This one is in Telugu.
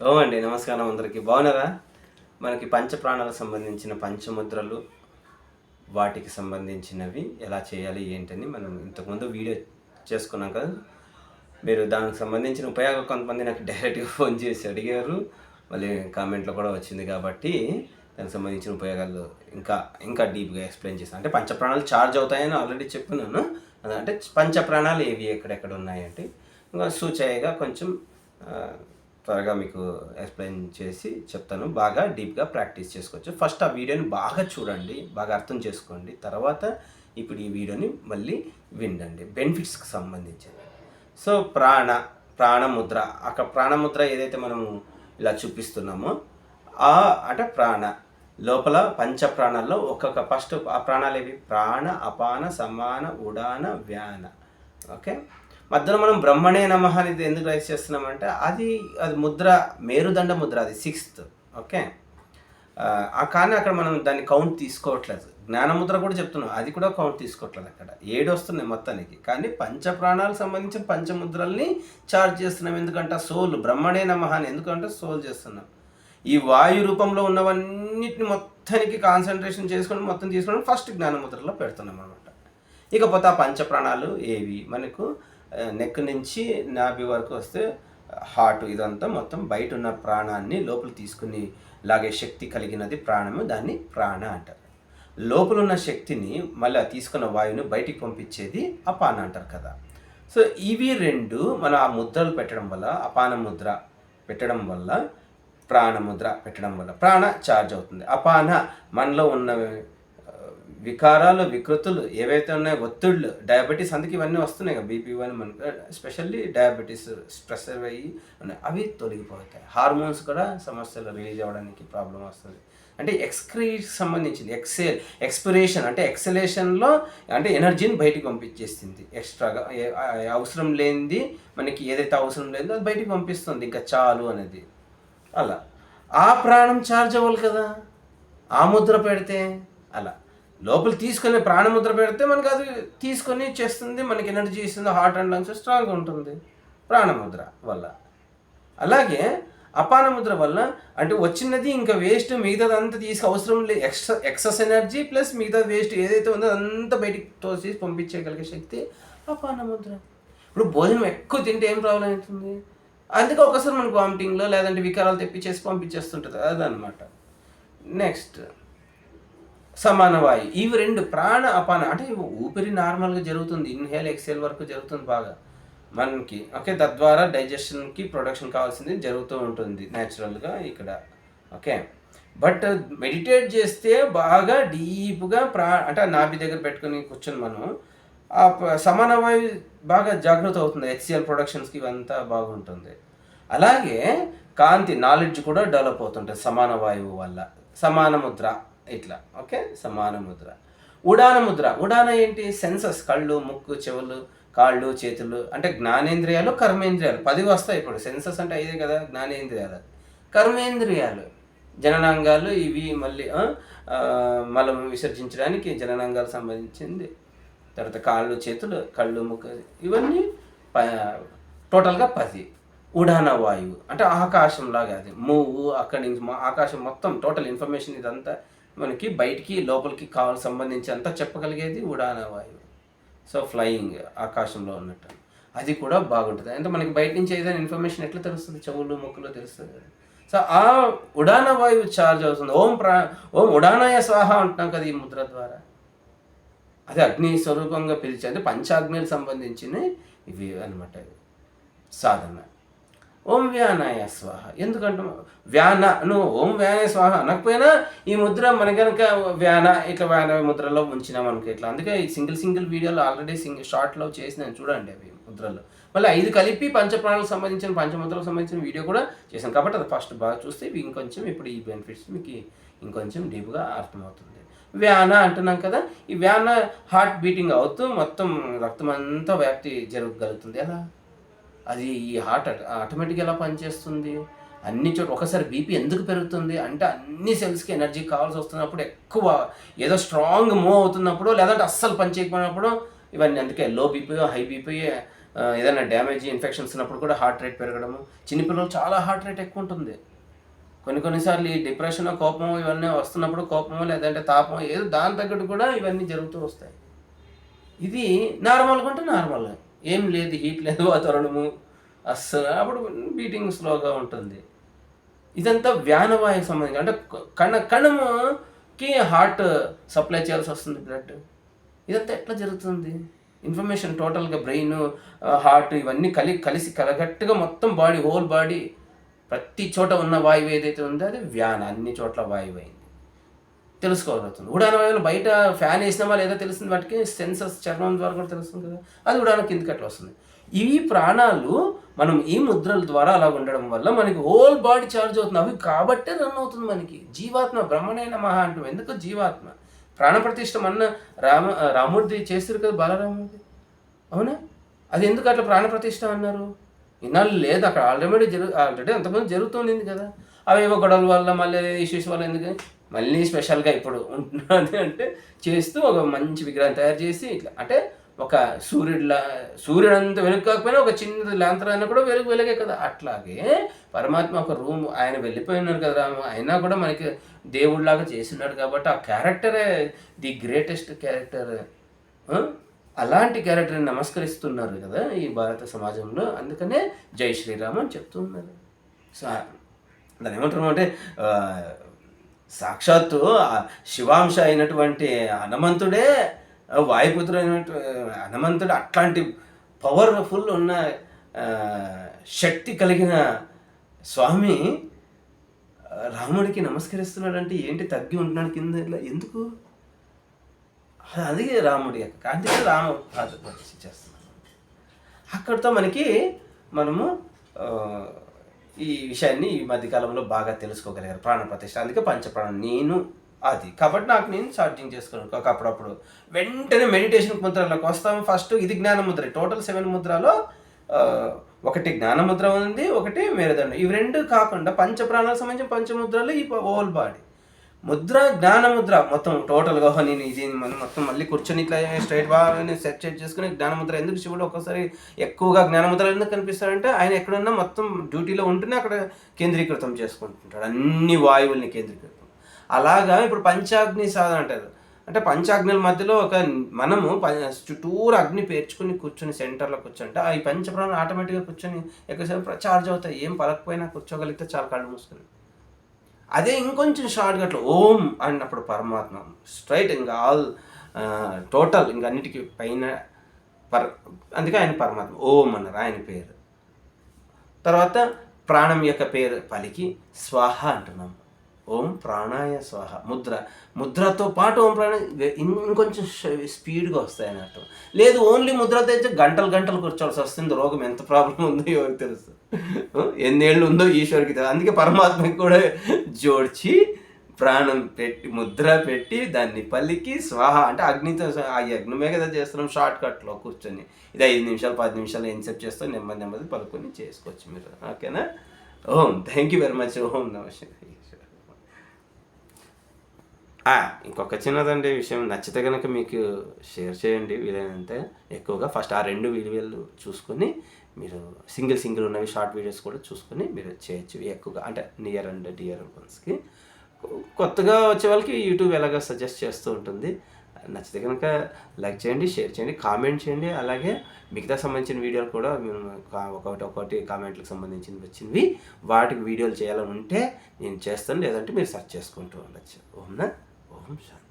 ఓ అండి నమస్కారం అందరికీ. బాగున్నారా? మనకి పంచప్రాణాలకు సంబంధించిన పంచముద్రలు వాటికి సంబంధించినవి ఎలా చేయాలి ఏంటని మనం ఇంతకుముందు వీడియో చేసుకున్నాం కదా. మీరు దానికి సంబంధించిన ఉపయోగం కొంతమంది నాకు డైరెక్ట్గా ఫోన్ చేసి అడిగారు. మళ్ళీ కామెంట్లో కూడా వచ్చింది కాబట్టి దానికి సంబంధించిన ఉపయోగాలు ఇంకా ఇంకా డీప్గా ఎక్స్ప్లెయిన్ చేస్తాను. అంటే పంచప్రాణాలు ఛార్జ్ అవుతాయని ఆల్రెడీ చెప్పినాను అంటే పంచప్రాణాలు ఏవి ఎక్కడెక్కడ ఉన్నాయంటే ఇంకా సూచయగా కొంచెం త్వరగా మీకు ఎక్స్ప్లెయిన్ చేసి చెప్తాను. బాగా డీప్గా ప్రాక్టీస్ చేసుకోవచ్చు. ఫస్ట్ ఆ వీడియోని బాగా చూడండి. బాగా అర్థం చేసుకోండి. తర్వాత ఇప్పుడు ఈ వీడియోని మళ్ళీ వినండి. బెనిఫిట్స్కి సంబంధించింది సో ప్రాణ ప్రాణముద్ర. అక్కడ ప్రాణముద్ర ఏదైతే మనము ఇలా చూపిస్తున్నామో ఆ అంటే ప్రాణ. లోపల పంచ ప్రాణాల్లో ఒక్కొక్క ఫస్ట్ ఆ ప్రాణాలు ఏవి? ప్రాణ అపాన సమాన ఉడాన వ్యాన. ఓకే మధ్యలో మనం బ్రహ్మణే నమ అనేది ఎందుకు రైస్ చేస్తున్నామంటే అది అది ముద్ర మేరుదండ ముద్ర అది సిక్స్త్ ఓకే ఆ కానీ అక్కడ మనం దాన్ని కౌంట్ తీసుకోవట్లేదు. జ్ఞానముద్ర కూడా చెప్తున్నాం. అది కూడా కౌంట్ తీసుకోవట్లేదు అక్కడ. ఏడు వస్తున్నాయి మొత్తానికి. కానీ పంచప్రాణాలకు సంబంధించిన పంచముద్రల్ని చార్జ్ చేస్తున్నాం. ఎందుకంటే సోల్ బ్రహ్మణే నమ అని ఎందుకంటే సోల్ చేస్తున్నాం. ఈ వాయు రూపంలో ఉన్నవన్నిటిని మొత్తానికి కాన్సన్ట్రేషన్ చేసుకొని మొత్తం తీసుకొని ఫస్ట్ జ్ఞానముద్రలో పెడుతున్నాం అనమాట ఇకపోతే ఆ పంచప్రాణాలు ఏవి? మనకు నెక్ నుంచి నాభి వరకు వస్తే హార్ట్ ఇదంతా మొత్తం బయట ఉన్న ప్రాణాన్ని లోపల తీసుకుని లాగే శక్తి కలిగినది ప్రాణము దాన్ని ప్రాణ అంటారు. లోపల ఉన్న శక్తిని మళ్ళీ తీసుకున్న వాయువుని బయటికి పంపించేది అపాన అంటారు కదా. సో ఇవి రెండు మన ఆ ముద్రలు పెట్టడం వల్ల అపాన ముద్ర పెట్టడం వల్ల ప్రాణముద్ర పెట్టడం వల్ల ప్రాణ ఛార్జ్ అవుతుంది. అపాన మనలో ఉన్న వికారాలు వికృతులు ఏవైతే ఉన్నాయో ఒత్తిళ్ళు డయాబెటీస్ అందుకే ఇవన్నీ వస్తున్నాయి కదా బీపీ వన్ మనకు ఎస్పెషల్లీ డయాబెటీస్ స్ట్రెస్ అయ్యి ఉన్నాయి అవి తొలగిపోతాయి. హార్మోన్స్ కూడా సమస్యలు రిలీజ్ అవ్వడానికి ప్రాబ్లం వస్తుంది. అంటే ఎక్స్క్రీట్ సంబంధించింది ఎక్సెల్ ఎక్స్పిరేషన్ అంటే ఎక్సలేషన్లో అంటే ఎనర్జీని బయటికి పంపించేస్తుంది. ఎక్స్ట్రాగా అవసరం లేనిది మనకి ఏదైతే అవసరం లేదో అది బయటికి పంపిస్తుంది ఇంకా చాలు అనేది. అలా. ఆ ప్రాణం ఛార్జ్ అవ్వాలి కదా. ఆ ముద్ర పెడితే అలా. లోపల తీసుకొని ప్రాణముద్ర పెడితే మనకి అది తీసుకొని చేస్తుంది మనకి ఎనర్జీ ఇస్తుంది హార్ట్ అండ్ లంగ్స్ స్ట్రాంగ్ ఉంటుంది. ప్రాణముద్ర వల్ల. అలాగే అపానముద్ర వల్ల అంటే వచ్చినది ఇంకా వేస్ట్ మిగతాదంతా తీసుకు అవసరం లేదు. ఎక్స్ ఎక్సెస్ ఎనర్జీ ప్లస్ మిగతా వేస్ట్ ఏదైతే ఉందో అదంతా బయటికి తోసి పంపించేయగలిగే శక్తి అపానముద్ర. ఇప్పుడు భోజనం ఎక్కువ తింటే ఏం ప్రాబ్లం అవుతుంది? అందుకే ఒకసారి మనకు వామిటింగ్లో లేదంటే వికారాలు తెప్పించేసి పంపించేస్తుంటుంది. అదనమాట నెక్స్ట్ సమాన వాయు ఇవి రెండు ప్రాణ అపాన అంటే ఊపిరి నార్మల్గా జరుగుతుంది. ఇన్హేల్ ఎక్సేల్ వరకు జరుగుతుంది బాగా. మనకి ఓకే తద్వారా డైజెషన్కి ప్రొడక్షన్ కావాల్సింది జరుగుతూ ఉంటుంది న్యాచురల్గా ఇక్కడ. ఓకే. బట్ మెడిటేట్ చేస్తే బాగా డీప్గా ప్రా అంటే నాభి దగ్గర పెట్టుకుని కూర్చొని మనం ఆ సమానవాయు సమాన బాగా జాగ్రత్త అవుతుంది. హెచ్సిఎల్ ప్రొడక్షన్స్కి ఇవంతా బాగుంటుంది. అలాగే కాంతి నాలెడ్జ్ కూడా డెవలప్ అవుతుంటుంది సమాన వాయువు వల్ల. సమాన ముద్ర. ఇట్లా ఓకే? సమాన ముద్ర. ఉడాన ముద్ర. ఉడాన ఏంటి? సెన్సస్ కళ్ళు ముక్కు చెవులు కాళ్ళు చేతులు అంటే జ్ఞానేంద్రియాలు కర్మేంద్రియాలు. పది వస్తాయి ఇప్పుడు. సెన్సస్ అంటే ఐదే కదా జ్ఞానేంద్రియాలు. కర్మేంద్రియాలు. జననాంగాలు ఇవి మళ్ళీ మలం విసర్జించడానికి జననాంగాలు సంబంధించింది. తర్వాత కాళ్ళు చేతులు కళ్ళు ముక్కు ఇవన్నీ ప- టోటల్గా పది. ఉడాన వాయువు. అంటే ఆకాశం లాగా అది. మూవు అక్కడి నుంచి ఆకాశం మొత్తం టోటల్ ఇన్ఫర్మేషన్ ఇదంతా మనకి బయటికి లోపలికి కావాలి సంబంధించి అంతా చెప్పగలిగేది ఉడాన వాయువు సో ఫ్లయింగ్ ఆకాశంలో ఉన్నట్టు. అది కూడా బాగుంటుంది. అంటే మనకి బయట నుంచి ఏదైనా ఇన్ఫర్మేషన్ ఎట్లా తెలుస్తుంది? చెవులు ముక్కులో తెలుస్తుంది కదా. సో ఆ ఉడాన వాయువు ఛార్జ్ అవుతుంది. ఓం ప్రా ఓం ఉడానాయ స్వాహ అంటున్నాం కదా ఈ ముద్ర ద్వారా. అది అగ్ని స్వరూపంగా పిలిచే అంటే పంచాగ్నికి సంబంధించిన ఇవి. అనమాట సాధన. ఓం వ్యానాయ స్వాహ. ఎందుకంటే వ్యాన నువ్వు ఓం వ్యానాయ స్వాహ అనకపోయినా ఈ ముద్ర మన కనుక వ్యాన ఇట్లా వ్యాన ముద్రలో ఉంచినాం అనుకో ఇట్లా. అందుకే ఈ సింగిల్ సింగిల్ వీడియోలో ఆల్రెడీ సింగిల్ షార్ట్లో చేసిన చూడండి అవి ముద్రలు. మళ్ళీ ఐదు కలిపి పంచప్రాణాలకు సంబంధించిన పంచముద్రలకు సంబంధించిన వీడియో కూడా చేశాను కాబట్టి అది ఫస్ట్ బాగా చూస్తే ఇవి ఇంకొంచెం ఇప్పుడు ఈ బెనిఫిట్స్ మీకు ఇంకొంచెం డీప్గా అర్థమవుతుంది. వ్యాన అంటున్నాం కదా ఈ వ్యాన హార్ట్ బీటింగ్ అవుతూ మొత్తం రక్తం అంతా వ్యాప్తి జరగగలుగుతుంది. అలా అది ఈ హార్ట్ ఆటోమేటిక్గా ఎలా పనిచేస్తుంది? అన్ని చోట్ల ఒకసారి బీపీ ఎందుకు పెరుగుతుంది? అంటే అన్ని సెల్స్కి ఎనర్జీ కావాల్సి వస్తున్నప్పుడు ఎక్కువ ఏదో స్ట్రాంగ్ మూవ్ అవుతున్నప్పుడు లేదంటే అస్సలు పని చేయకపోయినప్పుడు ఇవన్నీ. అందుకే లో బీపీ హై బీపీ ఏదైనా డ్యామేజ్ ఇన్ఫెక్షన్స్ ఉన్నప్పుడు కూడా హార్ట్ రేట్ పెరగడము. చిన్నపిల్లలు చాలా హార్ట్ రేట్ ఎక్కువ ఉంటుంది. కొన్ని కొన్నిసార్లు ఈ డిప్రెషన్ కోపం ఇవన్నీ వస్తున్నప్పుడు కోపం లేదంటే తాపం ఏదో దాని తగ్గట్టు కూడా ఇవన్నీ జరుగుతూ వస్తాయి. ఇది నార్మల్గా ఉంటే నార్మల్గా ఏం లేదు హీట్ లేదు వాతావరణము. అస్సలు అప్పుడు బీటింగ్ స్లోగా ఉంటుంది. ఇదంతా వ్యానవాయుకు సంబంధించి అంటే కణ కణముకి హార్ట్ సప్లై చేయాల్సి వస్తుంది బ్లడ్ ఇదంతా ఎట్లా జరుగుతుంది? ఇన్ఫర్మేషన్ టోటల్గా బ్రెయిన్ హార్ట్ ఇవన్నీ కలి కలిసి కలగట్టుగా మొత్తం బాడీ హోల్ బాడీ ప్రతి చోట ఉన్న వాయువు ఏదైతే ఉందో అది వ్యాన అన్ని చోట్ల వాయువు అయింది తెలుసుకోగలుగుతుంది ఉడాన వాయువులు బయట ఫ్యాన్ వేసినామా లేదా తెలుస్తుంది వాటికి సెన్సర్స్ చర్మం ద్వారా కూడా తెలుస్తుంది కదా. అది ఉడాన కిందకి అట్లా వస్తుంది. ఈ ప్రాణాలు మనం ఈ ముద్రల ద్వారా అలా ఉండడం వల్ల మనకి హోల్ బాడీ చార్జ్ అవుతుంది. అవి కాబట్టే రన్ అవుతుంది మనకి. జీవాత్మ బ్రహ్మణైన మహా అంటాం ఎందుకు జీవాత్మ? ప్రాణప్రతిష్ఠ మొన్న రామ రాముడిది చేస్తారు కదా బాలరాముడిది. అవునా? అది ఎందుకు అట్లా ప్రాణప్రతిష్ఠ అన్నారు? ఇన్నాళ్ళు లేదు అక్కడ ఆల్రెడీ జరుగు ఆల్రెడీ అంతకుముందు జరుగుతుంది కదా. అవి ఏవో గొడవల వల్ల మళ్ళీ ఇష్యూస్ వల్ల ఎందుకు? మళ్ళీ స్పెషల్గా ఇప్పుడు ఉంటున్నది అంటే చేస్తూ ఒక మంచి విగ్రహం తయారు చేసి ఇట్లా అంటే ఒక సూర్యుడిలా సూర్యుడు అంత వెనుక కాకపోయినా ఒక చిన్న లాంతరం అయినా కూడా వెలుగు వెలుగే కదా. అట్లాగే పరమాత్మ ఒక రూమ్ ఆయన వెళ్ళిపోయి ఉన్నారు కదా అయినా కూడా మనకి దేవుడిలాగా చేసినాడు కాబట్టి ఆ క్యారెక్టరే ది గ్రేటెస్ట్ క్యారెక్టర్. అలాంటి క్యారెక్టర్ని నమస్కరిస్తున్నారు కదా ఈ భారత సమాజంలో. అందుకనే జై శ్రీరామ్ అని చెప్తున్నారు సో దాని ఏమంటారు అంటే సాక్షాత్తు శివాంశ అయినటువంటి హనుమంతుడే ఆ, వాయుపుత్రుడు అయినటువంటి హనుమంతుడు అట్లాంటి పవర్ఫుల్ ఉన్న శక్తి కలిగిన స్వామి రాముడికి నమస్కరిస్తున్నాడంటే ఏంటి తగ్గి ఉంటున్నాడు కింద ఇట్లా ఎందుకు? అది రాముడి యొక్క అందుకే రామ చేస్తున్నాడు. అక్కడితో మనకి మనము ఈ విషయాన్ని ఈ మధ్యకాలంలో బాగా తెలుసుకోగలిగారు. ప్రాణ ప్రతిష్ట. అందుకే పంచప్రాణం నేను అది. కాబట్టి నాకు నేను ఛార్జింగ్ చేసుకున్నాను ఒక అప్పుడప్పుడు వెంటనే మెడిటేషన్ ముద్రలోకి వస్తాము ఫస్ట్ ఇది జ్ఞాన ముద్ర. టోటల్ సెవెన్ ముద్రలో ఒకటి జ్ఞానముద్ర ఉంది ఒకటి మేరుదండం. ఇవి రెండు కాకుండా పంచప్రాణాలకు సంబంధించిన పంచముద్రలు ఈ హోల్ బాడీ ముద్ర జ్ఞాన ముద్ర. మొత్తం టోటల్గా నేను ఇది మనం మొత్తం మళ్ళీ కూర్చొని ఇట్లా స్ట్రైట్ బాగా సెట్ సెట్ చేసుకుని జ్ఞానముద్ర ఎందుకు శివుడు ఒక్కసారి ఎక్కువగా జ్ఞానముద్ర ఎందుకు కనిపిస్తాడంటే ఆయన ఎక్కడున్నా మొత్తం డ్యూటీలో ఉంటేనే అక్కడ కేంద్రీకృతం చేసుకుంటుంటాడు. అన్ని వాయువుల్ని కేంద్రీకృతం. అలాగా ఇప్పుడు పంచాగ్ని సాధన అంటారు. అంటే పంచాగ్నుల మధ్యలో ఒక మనము ప- చుట్టూరు అగ్ని పేర్చుకుని కూర్చొని సెంటర్లో కూర్చుంటే ఆ ఈ పంచప్రాణాలు ఆటోమేటిక్గా కూర్చొని ఎక్కువసేపు చార్జ్ అవుతాయి. ఏం పలకపోయినా కూర్చోగలిగితే చాలా కళ్ళు మూసుకుని. అదే ఇంకొంచెం షార్ట్ కట్లో ఓం అన్నప్పుడు పరమాత్మ. స్ట్రైట్ ఇంకా ఆల్ టోటల్ ఇంకా అన్నిటికీ పైన పర్ అందుకే ఆయన పరమాత్మ. ఓం అన్నారు ఆయన పేరు. తర్వాత ప్రాణం యొక్క పేరు పలికి స్వాహ అంటున్నాం. ఓం ప్రాణాయ స్వాహ. ముద్ర. ముద్రతో పాటు ఓం ప్రాణ ఇంకొంచెం స్పీడ్గా వస్తాయని అర్థం. లేదు ఓన్లీ ముద్ర తెచ్చి గంటలు గంటలు కూర్చోవాల్సి వస్తుంది. రోగం ఎంత ప్రాబ్లం ఉందో ఎవరికి తెలుసు. ఎన్నేళ్ళు ఉందో ఈశ్వరికి తెలుసు అందుకే పరమాత్మకి కూడా జోడ్చి ప్రాణం పెట్టి ముద్ర పెట్టి దాన్ని పలికి స్వాహ అంటే అగ్నితో ఆ యజ్ఞమే కదా చేస్తున్నాం షార్ట్ కట్లో కూర్చొని. ఇది ఐదు నిమిషాలు పది నిమిషాలు ఎంతసేపు చేస్తాం? నెమ్మది నెమ్మది పలుకొని చేసుకోవచ్చు మీరు. ఓకేనా? ఓం. Thank you very much. ఓం నమస్తే ఇంకొక చిన్నదండి విషయం. నచ్చితే కనుక మీకు షేర్ చేయండి. వీలైనంత ఎక్కువగా ఫస్ట్ ఆ రెండు వీడియోలు చూసుకొని మీరు సింగిల్ సింగిల్ ఉన్నవి షార్ట్ వీడియోస్ కూడా చూసుకొని మీరు చేయొచ్చు. ఎక్కువగా అంటే నియర్ అండ్ డియర్ వన్స్కి. కొత్తగా వచ్చే వాళ్ళకి యూట్యూబ్ ఎలాగ సజెస్ట్ చేస్తూ ఉంటుంది. నచ్చితే కనుక లైక్ చేయండి షేర్ చేయండి కామెంట్ చేయండి. అలాగే మిగతా సంబంధించిన వీడియోలు కూడా మేము ఒకటి ఒకటి కామెంట్లకు సంబంధించినవి వచ్చినవి. వాటికి వీడియోలు చేయాలని ఉంటే నేను చేస్తాను. లేదంటే మీరు సెర్చ్ చేసుకుంటూ ఉండొచ్చు. ఓనా ఓం శాంతి థ్యాంక్ యూ వెరీ మచ్